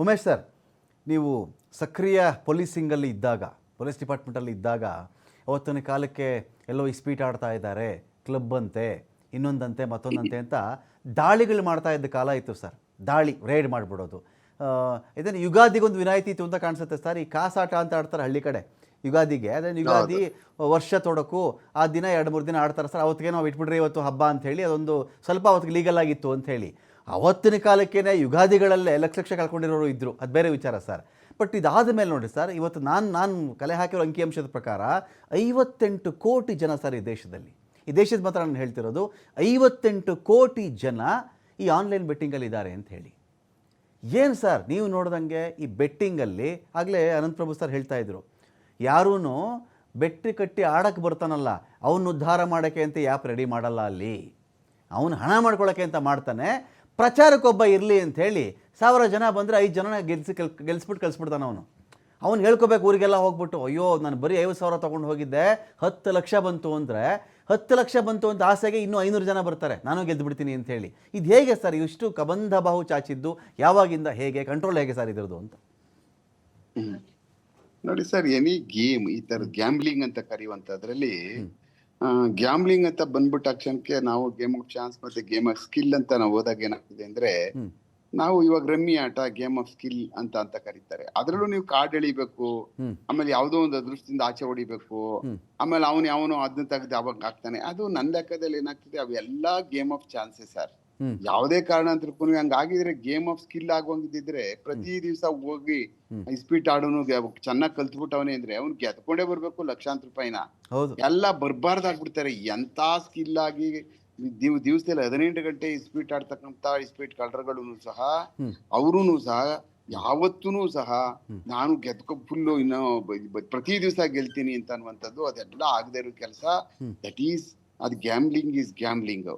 Umesh sir ನೀವು ಸಕ್ರಿಯ ಪೊಲೀಸಿಂಗಲ್ಲಿ ಇದ್ದಾಗ ಪೊಲೀಸ್ ಡಿಪಾರ್ಟ್ಮೆಂಟಲ್ಲಿ ಇದ್ದಾಗ ಅವತ್ತಿನ ಕಾಲಕ್ಕೆ ಎಲ್ಲೋ ಇಸ್ಪೀಟ್ ಆಡ್ತಾ ಇದ್ದಾರೆ ಕ್ಲಬ್ ಅಂತೆ ಇನ್ನೊಂದಂತೆ ಮತ್ತೊಂದಂತೆ ಅಂತ ದಾಳಿಗಳು ಮಾಡ್ತಾ ಇದ್ದ ಕಾಲ ಇತ್ತು ಸರ್. ದಾಳಿ ರೈಡ್ ಮಾಡಿಬಿಡೋದು. ಇದನ್ನು ಯುಗಾದಿಗೊಂದು ವಿನಾಯಿತಿ ಇತ್ತು ಅಂತ ಕಾಣಿಸುತ್ತೆ ಸರ್. ಈ ಕಾಸಾಟ ಅಂತ ಆಡ್ತಾರೆ ಹಳ್ಳಿ ಕಡೆ ಯುಗಾದಿಗೆ. ಅದೇ ಯುಗಾದಿ ವರ್ಷ ತೊಡಕು ಆ ದಿನ ಎರಡು ಮೂರು ದಿನ ಆಡ್ತಾರೆ ಸರ್. ಅವತ್ತಿಗೆ ನಾವು ಇಟ್ಬಿಡ್ರಿ ಇವತ್ತು ಹಬ್ಬ ಅಂತ ಹೇಳಿ ಅದೊಂದು ಸ್ವಲ್ಪ ಅವತ್ತಿಗೆ ಲೀಗಲ್ ಆಗಿತ್ತು ಅಂತ ಹೇಳಿ ಅವತ್ತಿನ ಕಾಲಕ್ಕೇನೆ ಯುಗಾದಿಗಳಲ್ಲೇ ಲಕ್ಷ ಲಕ್ಷ ಕಳ್ಕೊಂಡಿರೋರು ಇದ್ದರು ಅದು ಬೇರೆ ವಿಚಾರ ಸರ್. ಬಟ್ ಇದಾದ ಮೇಲೆ ನೋಡಿ ಸರ್, ಇವತ್ತು ನಾನು ನಾನು ಕಲೆ ಹಾಕಿರೋ ಅಂಕಿಅಂಶದ ಪ್ರಕಾರ ಐವತ್ತೆಂಟು ಕೋಟಿ ಜನ ಸರ್ ಈ ದೇಶದಲ್ಲಿ. ಈ ದೇಶದ ಮಾತ್ರ ನಾನು ಹೇಳ್ತಿರೋದು ಐವತ್ತೆಂಟು ಕೋಟಿ ಜನ ಈ ಆನ್ಲೈನ್ ಬೆಟ್ಟಿಂಗಲ್ಲಿ ಇದ್ದಾರೆ ಅಂತ ಹೇಳಿ. ಏನು ಸರ್, ನೀವು ನೋಡ್ದಂಗೆ ಈ ಬೆಟ್ಟಿಂಗಲ್ಲಿ, ಆಗಲೇ ಅನಂತಪ್ರಭು ಸರ್ ಹೇಳ್ತಾ ಇದ್ರು ಯಾರೂ ಬೆಟ್ಟಿ ಕಟ್ಟಿ ಆಡಕ್ಕೆ ಬರ್ತಾನಲ್ಲ ಅವನ್ನ ಉದ್ಧಾರ ಮಾಡೋಕ್ಕೆ ಅಂತ ಯಾಪ್ ರೆಡಿ ಮಾಡಲ್ಲ ಅಲ್ಲಿ. ಅವನು ಹಣ ಮಾಡ್ಕೊಳ್ಳೋಕ್ಕೆ ಅಂತ ಮಾಡ್ತಾನೆ ಪ್ರಚಾರಕ್ಕೊಬ್ಬ ಇರಲಿ ಅಂತ ಹೇಳಿ ಸಾವಿರ ಜನ ಬಂದರೆ ಐದು ಜನನ ಗೆಲ್ಸಿ ಕೆಲ್ ಗೆಲ್ಸ್ಬಿಟ್ಟು ಕಳಿಸ್ಬಿಡ್ತಾನೆ ಅವನು. ಅವ್ನು ಹೇಳ್ಕೊಬೇಕು ಊರಿಗೆಲ್ಲ ಹೋಗ್ಬಿಟ್ಟು ಅಯ್ಯೋ ನಾನು ಬರೀ ಐವತ್ತು ಸಾವಿರ ತೊಗೊಂಡು ಹೋಗಿದ್ದೆ ಹತ್ತು ಲಕ್ಷ ಬಂತು ಅಂದರೆ ಹತ್ತು ಲಕ್ಷ ಬಂತು ಅಂತ ಆಸೆಗೆ ಇನ್ನೂ ಐನೂರು ಜನ ಬರ್ತಾರೆ ನಾನು ಗೆದ್ದು ಬಿಡ್ತೀನಿ ಅಂತ ಹೇಳಿ. ಇದು ಹೇಗೆ ಸರ್? ಇಷ್ಟು ಕಬಂಧ ಬಾಹು ಚಾಚಿದ್ದು ಯಾವಾಗಿಂದ ಹೇಗೆ ಕಂಟ್ರೋಲ್ ಹೇಗೆ ಸರ್ ಇದ್ರದ್ದು ಅಂತ? ನೋಡಿ ಸರ್ ಎನಿ ಗೇಮ್ ಈ ತರ ಗ್ಯಾಮ್ಲಿಂಗ್ ಅಂತ ಕರೆಯುವಂತದ್ರಲ್ಲಿ ಗ್ಯಾಮ್ಲಿಂಗ್ ಅಂತ ಬಂದ್ಬಿಟ್ಟ ತಕ್ಷಣಕ್ಕೆ ನಾವು ಗೇಮ್ ಆಫ್ ಚಾನ್ಸ್ ಮತ್ತೆ ಗೇಮ್ ಆಫ್ ಸ್ಕಿಲ್ ಅಂತ ನಾವು ಹೋದಾಗ ಏನಾಗ್ತದೆ ಅಂದ್ರೆ ನಾವು ಇವಾಗ ರಮ್ಮಿ ಆಟ ಗೇಮ್ ಆಫ್ ಸ್ಕಿಲ್ ಅಂತ ಅಂತ ಕರೀತಾರೆ. ಅದ್ರಲ್ಲೂ ನೀವು ಕಾರ್ಡ್ ಎಳಿಬೇಕು ಆಮೇಲೆ ಯಾವ್ದೋ ಒಂದು ಅದೃಷ್ಟದಿಂದ ಆಚೆ ಹೊಡಿಬೇಕು ಆಮೇಲೆ ಅವನು ಯಾವನು ಅದನ್ನ ತೆಗೆದು ಅವಾಗ ಹಾಕ್ತಾನೆ. ಅದು ನನ್ನ ಲೆಕ್ಕದಲ್ಲಿ ಏನಾಗ್ತದೆ ಅವೆಲ್ಲ ಗೇಮ್ ಆಫ್ ಚಾನ್ಸಸ್ ಸರ್. ಯಾವುದೇ ಕಾರಣಾಂತರಕ್ಕೂ ಹಂಗಾಗಿದ್ರೆ ಗೇಮ್ ಆಫ್ ಸ್ಕಿಲ್ ಆಗುವಂಗಿದ್ರೆ ಪ್ರತಿ ದಿವಸ ಹೋಗಿ ಸ್ಪೀಡ್ ಇಸ್ಪೀಟ್ ಆಡೋನು ಚೆನ್ನಾಗಿ ಕಲ್ತ್ಬಿಟ್ಟವನೇ ಅಂದ್ರೆ ಅವ್ನ್ ಗೆದ್ಕೊಂಡೇ ಬರ್ಬೇಕು ಲಕ್ಷಾಂತರ ರೂಪಾಯಿನ. ಎಲ್ಲ ಬರ್ಬಾರ್ದಾಗ್ಬಿಡ್ತಾರೆ. ಎಂತ ಸ್ಕಿಲ್ ಆಗಿ ದಿವ್ ದಿವಸದಲ್ಲಿ ಹದಿನೆಂಟು ಗಂಟೆ ಇಸ್ಪೀಟ್ ಆಡ್ತಕ್ಕಂತ ಇಸ್ಪೀಟ್ ಕಳ್ಳರುಗಳು ಸಹ ಹ್ಮ್. ಸಹ ಯಾವತ್ತೂ ಸಹ ನಾನು ಗೆದ್ಕೊ ಫುಲ್ ಇನ್ನು ಪ್ರತಿ ದಿವಸ ಗೆಲ್ತೀನಿ ಅಂತ ಅನ್ನುವಂಥದ್ದು ಅದೆಲ್ಲ ಆಗದೆ ಇರೋ ಕೆಲಸ. ದಟ್ ಈಸ್ ಅದು ಗ್ಯಾಮ್ಲಿಂಗ್ ಈಸ್ ಗ್ಯಾಮ್ಲಿಂಗ್.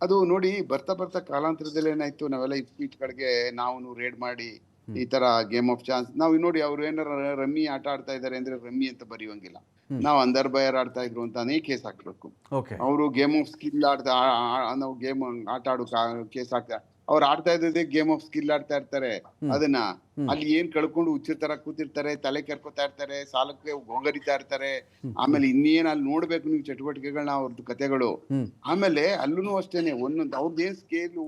ಅದು ನೋಡಿ ಬರ್ತಾ ಬರ್ತಾ ಕಾಲಾಂತರದಲ್ಲಿ ಏನಾಯ್ತು ನಾವೆಲ್ಲ ಇಸ್ಪೀಟ್ ಕಡೆಗೆ ನಾವು ರೇಡ್ ಮಾಡಿ ಈ ತರ ಗೇಮ್ ಆಫ್ ಚಾನ್ಸ್ ನಾವು ನೋಡಿ ಅವ್ರು ಏನಾರ ರಮ್ಮಿ ಆಟ ಆಡ್ತಾ ಇದಾರೆ ಅಂದ್ರೆ ರಮ್ಮಿ ಅಂತ ಬರೆಯುವಂಗಿಲ್ಲ. ನಾವು ಅಂದರ್ ಬಯರ್ ಆಡ್ತಾ ಇದ್ರು ಅಂತಾನೆ ಕೇಸ್ ಹಾಕ್ಬೇಕು. ಅವರು ಗೇಮ್ ಆಫ್ ಸ್ಕಿಲ್ ಆಡ್ತಾ ನಾವು ಗೇಮ್ ಆಟ ಆಡೋ ಕೇಸ್ ಹಾಕ್ತಾ ಅವ್ರು ಆಡ್ತಾ ಇದ್ದದೇ ಗೇಮ್ ಆಫ್ ಸ್ಕಿಲ್ ಆಡ್ತಾ ಇರ್ತಾರೆ. ಅದನ್ನ ಅಲ್ಲಿ ಏನ್ ಕಳ್ಕೊಂಡು ಹುಚ್ಚರ ತರ ಕೂತಿರ್ತಾರೆ ತಲೆ ಕೆರ್ಕೋತಾ ಇರ್ತಾರೆ ಸಾಲಕ್ಕೆ ಹೋಗರಿತಾ ಇರ್ತಾರೆ. ಆಮೇಲೆ ಇನ್ನೇನ್ ಅಲ್ಲಿ ನೋಡ್ಬೇಕು ನೀವು ಚಟುವಟಿಕೆಗಳನ್ನ ಅವ್ರದ್ದು ಕತೆಗಳು. ಆಮೇಲೆ ಅಲ್ಲೂ ಅಷ್ಟೇನೆ ಒಂದೊಂದು ಅವ್ರದ್ದು ಏನ್ ಸ್ಕೇಲು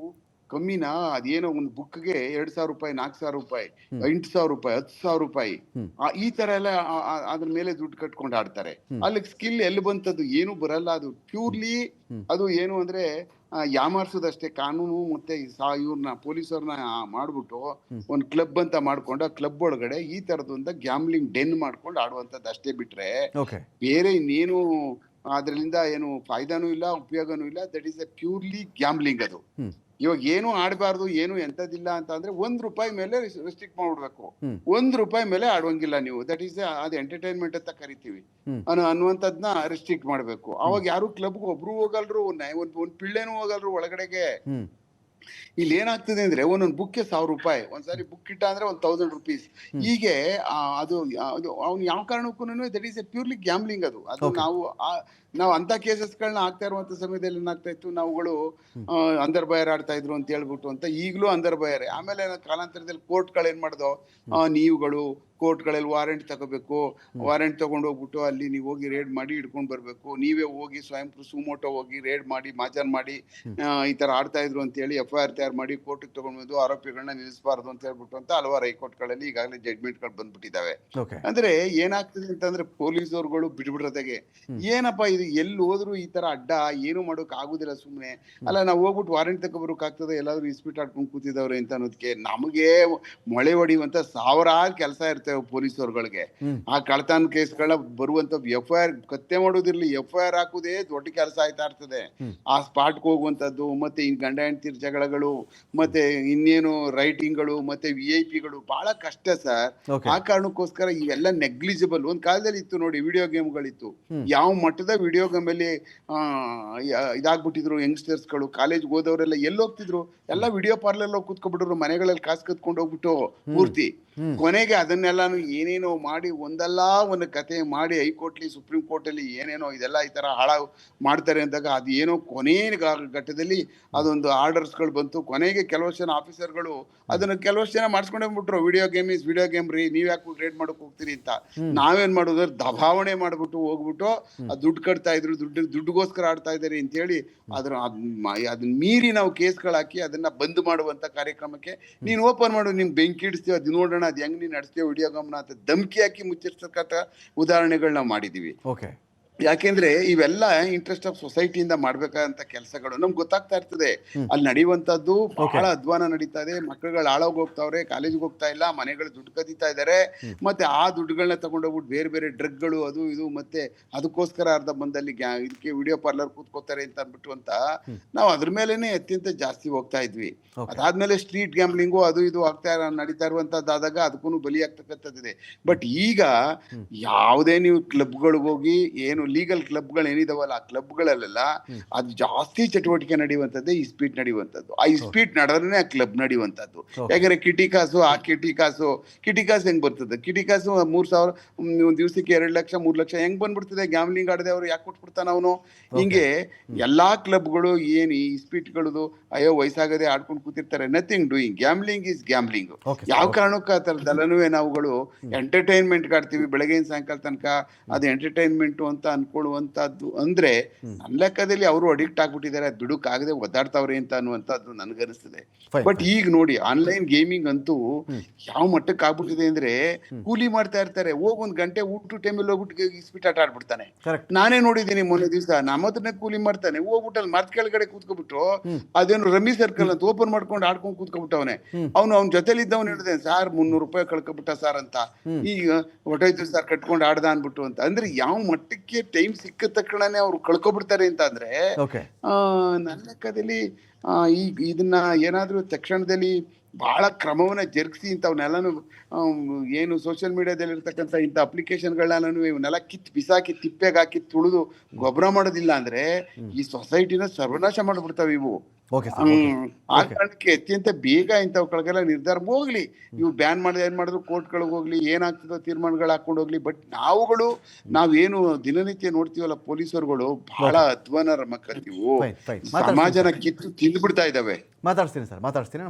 ಕಮ್ಮಿನಾ ಅದೇನೋ ಒಂದು ಬುಕ್ಗೆ ಎರಡ್ ಸಾವಿರ ರೂಪಾಯಿ ನಾಲ್ಕು ಸಾವಿರ ರೂಪಾಯಿ. ಎಂಟು ಸಾವಿರ ರೂಪಾಯಿ ಹತ್ತು ಸಾವಿರ ರೂಪಾಯಿ ಈ ತರ ಎಲ್ಲ ಅದ್ರ ಮೇಲೆ ದುಡ್ಡು ಕಟ್ಕೊಂಡು ಆಡ್ತಾರೆ. ಅಲ್ಲಿ ಸ್ಕಿಲ್ ಎಲ್ಲಿ ಬಂತದ್ದು ಏನು ಬರಲ್ಲ ಅದು ಪ್ಯೂರ್ಲಿ ಅದು ಏನು ಅಂದ್ರೆ ಯಾಮಾರ್ಸೋದಷ್ಟೇ ಕಾನೂನು ಮತ್ತೆ ಇವ್ರನ್ನ ಪೊಲೀಸರನ್ನ ಮಾಡ್ಬಿಟ್ಟು ಒಂದು ಕ್ಲಬ್ ಅಂತ ಮಾಡ್ಕೊಂಡು ಆ ಕ್ಲಬ್ ಒಳಗಡೆ ಈ ತರದೊಂದ ಗ್ಯಾಮ್ಲಿಂಗ್ ಡೆನ್ ಮಾಡ್ಕೊಂಡು ಆಡುವಂತದ್ದು ಅಷ್ಟೇ ಬಿಟ್ರೆ ಬೇರೆ ಇನ್ನೇನು ಅದ್ರಿಂದ ಏನು ಫಾಯ್ದಾನು ಇಲ್ಲ ಉಪಯೋಗನೂ ಇಲ್ಲ. That is a purely gambling ಅದು. ಇವಾಗ ಏನು ಆಡಬಾರ್ದು ಏನು ಎಂತದಿಲ್ಲ ಅಂತ ಅಂದ್ರೆ ಒಂದ್ ರೂಪಾಯಿ ಮೇಲೆ ರಿಸ್ಟ್ರಿಕ್ಟ್ ಮಾಡ್ಬಿಡ್ಬೇಕು. ಒಂದ್ ರೂಪಾಯಿ ಮೇಲೆ ಆಡುವಂಗಿಲ್ಲ ನೀವು. ದಟ್ ಈಸ್ ಅದು ಎಂಟರ್ಟೈನ್ಮೆಂಟ್ ಅಂತ ಕರಿತೀವಿ. ಅನ್ನುವಂಥದ್ನ ರಿಸ್ಟ್ರಿಕ್ಟ್ ಮಾಡ್ಬೇಕು. ಅವಾಗ ಯಾರು ಕ್ಲಬ್ಗೆ ಒಬ್ರು ಹೋಗಲ್ರು ಒಂದ್ ಒಂದ್ ಪಿಳ್ಳೆನೂ ಹೋಗಲ್ರು ಒಳಗಡೆಗೆ. ಇಲ್ಲಿ ಏನಾಗ್ತದೆ ಅಂದ್ರೆ ಒಂದೊಂದು ಬುಕ್ಗೆ ಸಾವಿರ ರೂಪಾಯಿ ಒಂದ್ಸಾರಿ ಬುಕ್ ಇಟ್ಟ ಅಂದ್ರೆ ಒಂದ್ ತೌಸಂಡ್ ರುಪೀಸ್ ಹೀಗೆ ಆ, ಅದು ಅವ್ನು ಯಾವ ಕಾರಣಕ್ಕೂ that is a purely gambling ಅದು. ಅದು ನಾವು ನಾವು ಅಂತ ಕೇಸಸ್ಗಳನ್ನ ಆಗ್ತಾ ಇರುವಂತ ಸಮಯದಲ್ಲಿ ಏನಾಗ್ತಾ ಇತ್ತು ನಾವುಗಳು. ಅಂದರ್ ಬಯರ್ ಆಡ್ತಾ ಇದ್ರು ಅಂತ ಹೇಳ್ಬಿಟ್ಟು ಅಂತ ಈಗಲೂ ಅಂದರ್ ಬಯರ್ ಆಮೇಲೆ ಕಾಲಾಂತರದಲ್ಲಿ ಕೋರ್ಟ್ಗಳು ಏನ್ ಮಾಡ್ದೋ ಆ, ನೀವುಗಳು ಕೋರ್ಟ್ಗಳಲ್ಲಿ ವಾರೆಂಟ್ ತಗೋಬೇಕು. ವಾರೆಂಟ್ ತಗೊಂಡು ಹೋಗ್ಬಿಟ್ಟು ಅಲ್ಲಿ ನೀವು ಹೋಗಿ ರೇಡ್ ಮಾಡಿ ಇಟ್ಕೊಂಡ್ ಬರಬೇಕು. ನೀವೇ ಹೋಗಿ ಸ್ವಯಂ ಸುಮೋಟೋ ಹೋಗಿ ರೇಡ್ ಮಾಡಿ ಮಾಜಾನ್ ಮಾಡಿ ಈ ತರ ಆಡ್ತಾ ಇದ್ರು ಅಂತ ಹೇಳಿ ಎಫ್ ಐ ಆರ್ ತಯಾರು ಮಾಡಿ ಕೋರ್ಟಿಗೆ ತಗೊಂಡ್ಬಂದು ಆರೋಪಿಗಳನ್ನ ನಿಲ್ಲಿಸಬಾರ್ದು ಅಂತ ಹೇಳ್ಬಿಟ್ಟು ಅಂತ ಹಲವಾರು ಹೈಕೋರ್ಟ್ಗಳಲ್ಲಿ ಈಗಾಗಲೇ ಜಡ್ಮೆಂಟ್ಗಳು ಬಂದ್ಬಿಟ್ಟಿದಾವೆ ಓಕೆ. ಅಂದ್ರೆ ಏನಾಗ್ತದೆ ಅಂತಂದ್ರೆ ಪೊಲೀಸವ್ರುಗಳು ಬಿಟ್ಬಿಡ್ರತೆಗೆ. ಏನಪ್ಪ ಏನಪ್ಪಾ ಇದು ಎಲ್ಲಿ ಹೋದ್ರು ಈ ತರ ಅಡ್ಡ ಏನು ಮಾಡೋಕ್ ಆಗುದಿಲ್ಲ ಸುಮ್ನೆ. ಅಲ್ಲ ನಾವು ಹೋಗ್ಬಿಟ್ಟು ವಾರೆಂಟ್ ತಗೋಬರೋಕಾಗ್ತದೆ ಆಗ್ತದೆ ಎಲ್ಲಾದ್ರೂ ಇಸ್ಪೀಟ್ ಆಡ್ಕೊಂಡು ಕೂತಿದವ್ರೆ ಅಂತ ಅನ್ನೋದಕ್ಕೆ ನಮಗೆ ಮೊಳೆ ಹೊಡಿಯುವಂತ ಸಾವಿರಾರು ಕೆಲಸ ಇರ್ತೇವೆ ಪೊಲೀಸರುಗಳಿಗೆ. ಆ ಕಳತನ ಕೇಸ್ಗಳ ಬರುವಂತ ಎಫ್ ಐ ಆರ್ ಕತ್ತೆ ಮಾಡೋದಿರ್ಲಿ ಎಫ್ ಐ ಆರ್ ಹಾಕುದೇ ದೊಡ್ಡ ಕೆಲಸ ಆಯ್ತಾ ಇರ್ತದೆ. ಆ ಸ್ಪಾಟ್ಗೆ ಹೋಗುವಂತದ್ದು ಮತ್ತೆ ಈ ಗಂಡ ಹೆಂಡತಿ ಜಗಳಗಳು ಮತ್ತೆ ಇನ್ನೇನು ರೈಟಿಂಗ್ಗಳು ಮತ್ತೆ ವಿ ಐ ಪಿಗಳು ಬಹಳ ಕಷ್ಟ ಸರ್. ಆ ಕಾರಣಕ್ಕೋಸ್ಕರ ಇವೆಲ್ಲ ನೆಗ್ಲಿಜಿಬಲ್. ಒಂದ್ ಕಾಲದಲ್ಲಿ ಇತ್ತು ನೋಡಿ ವಿಡಿಯೋ ಗೇಮ್ಗಳಿತ್ತು. ಗಳಿತ್ತು ಯಾವ ಮಟ್ಟದ ವಿಡಿಯೋ ಗೇಮ್ ಅಲ್ಲಿ ಇದಾಗ್ಬಿಟ್ಟಿದ್ರು ಯಂಗ್ಸ್ಟರ್ಸ್ಗಳು ಕಾಲೇಜ್ ಹೋದವರೆಲ್ಲ ಎಲ್ಲಿ ಹೋಗ್ತಿದ್ರು ಎಲ್ಲ ವಿಡಿಯೋ ಪಾರ್ಲರ್ ಹೋಗಿ ಕೂತ್ಕೊಬಿಟ್ರು ಮನೆಗಳಲ್ಲಿ ಕಾಸು ಕತ್ಕೊಂಡು ಹೋಗ್ಬಿಟ್ಟು ಪೂರ್ತಿ. ಕೊನೆಗೆ ಅದನ್ನೆಲ್ಲಾನು ಏನೇನೋ ಮಾಡಿ ಒಂದಲ್ಲ ಒಂದು ಕತೆ ಮಾಡಿ ಹೈಕೋರ್ಟ್ಲಿ ಸುಪ್ರೀಂ ಕೋರ್ಟಲ್ಲಿ ಏನೇನೋ ಇದೆಲ್ಲ ಈ ತರ ಹಾಳ ಮಾಡ್ತಾರೆ ಅಂದಾಗ ಅದು ಏನೋ ಕೊನೆ ಘಟ್ಟದಲ್ಲಿ ಅದೊಂದು ಆರ್ಡರ್ಸ್ಗಳು ಬಂತು. ಕೊನೆಗೆ ಕೆಲವಷ್ಟು ಜನ ಆಫೀಸರ್ಗಳು ಅದನ್ನ ಕೆಲವಷ್ಟು ಜನ ಮಾಡಿಸ್ಕೊಂಡೇ ಬಿಟ್ರು video game is video game ರೀ ನೀವು ಯಾಕೆ ಗ್ರೇಡ್ ಮಾಡಕ್ ಹೋಗ್ತೀರಿ ಅಂತ. ನಾವೇನ್ ಮಾಡೋದು? ದಬಾವಣೆ ಮಾಡ್ಬಿಟ್ಟು ಹೋಗ್ಬಿಟ್ಟು ಅದು ದುಡ್ಡು ಕಟ್ತಾ ಇದ್ರು ದುಡ್ಡು ದುಡ್ಡುಗೋಸ್ಕರ ಆಡ್ತಾ ಇದ್ದಾರೆ ಅಂತೇಳಿ ಅದ್ರ ಅದನ್ನ ಮೀರಿ ನಾವು ಕೇಸ್ಗಳು ಹಾಕಿ ಅದನ್ನ ಬಂದ್ ಮಾಡುವಂತ ಕಾರ್ಯಕ್ರಮಕ್ಕೆ ನೀನ್ ಓಪನ್ ಮಾಡು ನಿಮ್ಗೆ ಬೆಂಕಿ ಇಡಿಸ್ತೀವಿ ಅದು ನೋಡೋಣ ಅದು ಹೆಂಗ್ ನೀನ್ ನಡೆಸ್ತೀವಿ ವಿಡಿಯೋ ಗಮನ ಅಂತ ಧಮ್ಕಿ ಹಾಕಿ ಮುಚ್ಚಿರ್ತಕ್ಕಂಥ ಉದಾಹರಣೆಗಳು ನಾವು ಮಾಡಿದೀವಿ. ಓಕೆ ಯಾಕೆಂದ್ರೆ ಇವೆಲ್ಲ ಇಂಟ್ರೆಸ್ಟ್ ಆಫ್ ಸೊಸೈಟಿಯಿಂದ ಮಾಡ್ಬೇಕಾದಂತ ಕೆಲಸಗಳು. ನಮ್ಗೆ ಗೊತ್ತಾಗ್ತಾ ಇರ್ತದೆ. ಅಲ್ಲಿ ನಡೆಯುವಂತದ್ದು ಬಹಳ ಅಧ್ವಾನ ನಡೀತಾ ಇದೆ. ಮಕ್ಕಳುಗಳು ಹಾಳಾಗ್ ಹೋಗ್ತಾವ್ರೆ ಕಾಲೇಜ್ಗೆ ಹೋಗ್ತಾ ಇಲ್ಲ ಮನೆಗಳು ದುಡ್ಡು ಕದೀತಾ ಇದಾರೆ. ಮತ್ತೆ ಆ ದುಡ್ಡುಗಳನ್ನ ತಗೊಂಡೋಗ್ಬಿಟ್ಟು ಬೇರೆ ಬೇರೆ ಡ್ರಗ್ಗಳು ಅದು ಇದು ಮತ್ತೆ ಅದಕ್ಕೋಸ್ಕರ ಅರ್ಧ ಬಂದಲ್ಲಿ ಇದಕ್ಕೆ ವಿಡಿಯೋ ಪಾರ್ಲರ್ ಕೂತ್ಕೋತಾರೆ ಅಂತ ಅನ್ಬಿಟ್ಟು ಅಂತ ನಾವು ಅದ್ರ ಮೇಲೆನೆ ಅತ್ಯಂತ ಜಾಸ್ತಿ ಹೋಗ್ತಾ ಇದ್ವಿ. ಅದಾದ್ಮೇಲೆ ಸ್ಟ್ರೀಟ್ ಗ್ಯಾಮ್ಲಿಂಗು ಅದು ಇದು ಆಗ್ತಾ ನಡೀತಾ ಇರುವಂತದ್ದಾದಾಗ ಅದಕ್ಕೂ ಬಲಿ ಆಗ್ತಕ್ಕಂಥದ್ದಿದೆ. ಬಟ್ ಈಗ ಯಾವುದೇ ನೀವು ಕ್ಲಬ್ಗಳಿಗೋಗಿ ಏನು ಲೀಗಲ್ ಕ್ಲಬ್ಗಳು ಏನಿದಾವಲ್ಲ ಆ ಕ್ಲಬ್ಗಳಲ್ಲೆಲ್ಲ ಅದು ಜಾಸ್ತಿ ಚಟುವಟಿಕೆ ನಡೆಯುವಂಥದ್ದೇ ಈ ಸ್ಪೀಟ್ ನಡೆಯುವಂಥದ್ದು. ಆ ಸ್ಪೀಡ್ ನಡೆದ್ರೆ ಆ ಕ್ಲಬ್ ನಡೆಯುವಂಥದ್ದು. ಯಾಕಂದ್ರೆ ಕಿಟಿ ಕಾಸು ಆ ಕಿಟಿ ಕಾಸು ಕಿಟಿ ಕಾಸು ಹೆಂಗ್ ಬರ್ತದೆ? ಕಿಟಿ ಕಾಸು ಮೂರ್ ಸಾವಿರ ಒಂದ್ ದಿವಸಕ್ಕೆ ಎರಡು ಲಕ್ಷ ಮೂರ್ ಲಕ್ಷ ಹೆಂಗ್ ಬಂದ್ಬಿಡ್ತದೆ? ಗ್ಯಾಮ್ಲಿಂಗ್ ಆಡದೆ ಅವ್ರು ಯಾಕೆ ಕೊಟ್ಬಿಡ್ತಾನ ಅವನು? ಹಿಂಗೆ ಎಲ್ಲಾ ಕ್ಲಬ್ಗಳು ಏನು ಈ ಸ್ಪೀಟ್ಗಳದು ಅಯ್ಯೋ ವಯಸ್ಸಾಗದೆ ಆಡ್ಕೊಂಡು ಕೂತಿರ್ತಾರೆ. Nothing doing gambling is gambling ಯಾವ ಕಾರಣಕ್ಕೂ ಆ ನಾವುಗಳು ಎಂಟರ್ಟೈನ್ಮೆಂಟ್ ಆಡ್ತೀವಿ ಬೆಳಗ್ಗೆ ಸಾಯಂಕಾಲ ತನಕ ಅದು ಎಂಟರ್ಟೈನ್ಮೆಂಟ್ ಅಂತ ಅನ್ಕೊಳ್ಳುವಂತದ್ದು ಅಂದ್ರೆ ನನ್ನ ಲೆಕ್ಕದಲ್ಲಿ ಅವರು ಅಡಿಕ್ಟ್ ಆಗ್ಬಿಟ್ಟಿದ್ದಾರೆ ದುಡುಕಾಗದೆ ಒದ್ದಾಡ್ತಾವ್ರೆ ಅಂತ ಅನ್ನುವಂಥದ್ದು ನನಗೆ Fine, ಬಟ್ ಈಗ ನೋಡಿ ಆನ್ಲೈನ್ ಗೇಮಿಂಗ್ ಅಂತೂ ಯಾವ ಮಟ್ಟಕ್ಕೆ ಆಗ್ಬಿಟ್ಟಿದೆ ಅಂದ್ರೆ ಕೂಲಿ ಮಾಡ್ತಾ ಇರ್ತಾರೆ ಹೋಗ್ ಒಂದ್ ಗಂಟೆ ಊಟ ಟೈಮಲ್ಲಿ ಹೋಗ್ಬಿಟ್ಟು ಇಸ್ಬಿಟ್ಟು ಆಟ ಆಡ್ಬಿಡ್ತಾನೆ. ನಾನೇ ನೋಡಿದ್ದೀನಿ ಮೊನ್ನೆ ದಿವಸ ನಮ್ಮದನ್ನೇ ಕೂಲಿ ಮಾಡ್ತಾನೆ ಹೋಗ್ಬಿಟ್ಟು ಅಲ್ಲಿ ಮರದ ಕೆಳಗಡೆ ಕೂತ್ಕೊಬಿಟ್ಟು ಅದೇನು ರಮ್ಮಿ ಸರ್ಕಲ್ ಅಂತ ಓಪನ್ ಮಾಡ್ಕೊಂಡು ಆಡ್ಕೊಂಡು ಕೂತ್ಕೊಬಿಟ್ಟವನೆ. ಅವನು ಅವ್ನ ಜೊತೆಲಿ ಇದ್ದವನು ಹೇಳಿದೆ ಸರ್ ಮುನ್ನೂರು ರೂಪಾಯಿ ಕಳ್ಕೊಬಿಟ್ಟ ಸರ್ ಅಂತ. ಈಗ ಹೊಟ್ಟೋಯ್ತು ಸರ್ ಕಟ್ಕೊಂಡು ಆಡ್ದ ಅನ್ಬಿಟ್ಟು ಅಂತ. ಅಂದ್ರೆ ಯಾವ ಮಟ್ಟಕ್ಕೆ ಟೈಮ್ ಸಿಕ್ಕ ತಕ್ಷಣನೇ ಅವ್ರು ಕಳ್ಕೊಬಿಡ್ತಾರೆ ಅಂತ ಅಂದ್ರೆ ನನ್ನ ಲೆಕ್ಕದಲ್ಲಿ ಆ, ಈ ಇದನ್ನ ಏನಾದ್ರೂ ತಕ್ಷಣದಲ್ಲಿ ಬಹಳ ಕ್ರಮವನ್ನ ಜರುಗಿಸಿ ಇಂಥವನ್ನೆಲ್ಲನು ಏನು ಸೋಷಿಯಲ್ ಮೀಡಿಯಾದಲ್ಲಿ ಇರ್ತಕ್ಕಂಥ ಇಂಥ ಅಪ್ಲಿಕೇಶನ್ಗಳನ್ನೂ ಇವನ್ನೆಲ್ಲ ಕಿತ್ ಬಿಸಾಕಿ ತಿಪ್ಪೆಗೆ ಹಾಕಿ ತುಳಿದು ಗೊಬ್ಬರ ಮಾಡೋದಿಲ್ಲ ಅಂದ್ರೆ ಈ ಸೊಸೈಟಿನ ಸರ್ವನಾಶ ಮಾಡಿಬಿಡ್ತಾವೆ ಇವು. ಆ ಕಾರಣಕ್ಕೆ ಅತ್ಯಂತ ಬೇಗ ಇಂಥವುಗಳಿಗೆಲ್ಲ ನಿರ್ಧಾರ ಹೋಗ್ಲಿ. ಇವು ಬ್ಯಾನ್ ಮಾಡಿದ್ರೆ ಏನ್ ಮಾಡಿದ್ರು ಕೋರ್ಟ್ಗಳಿಗೆ ಹೋಗ್ಲಿ ಏನಾಗ್ತದೋ ತೀರ್ಮಾನಗಳು ಹಾಕೊಂಡು ಹೋಗ್ಲಿ ಬಟ್ ನಾವುಗಳು ನಾವೇನು ದಿನನಿತ್ಯ ನೋಡ್ತೀವಲ್ಲ ಪೊಲೀಸರುಗಳು ಬಹಳ ಅಧ್ವಾನ ರಮಕತ್ತೀವು Fine, fine. ಮಾತಾಡ್ತೀನಿ ಸಮಾಜನ ಕಿತ್ತು ತಿಂದ್ಬಿಡ್ತಾ ಇದಾವೆ ಮಾತಾಡ್ತೀನಿ ಸರ್ ಮಾತಾಡ್ತೀನಿ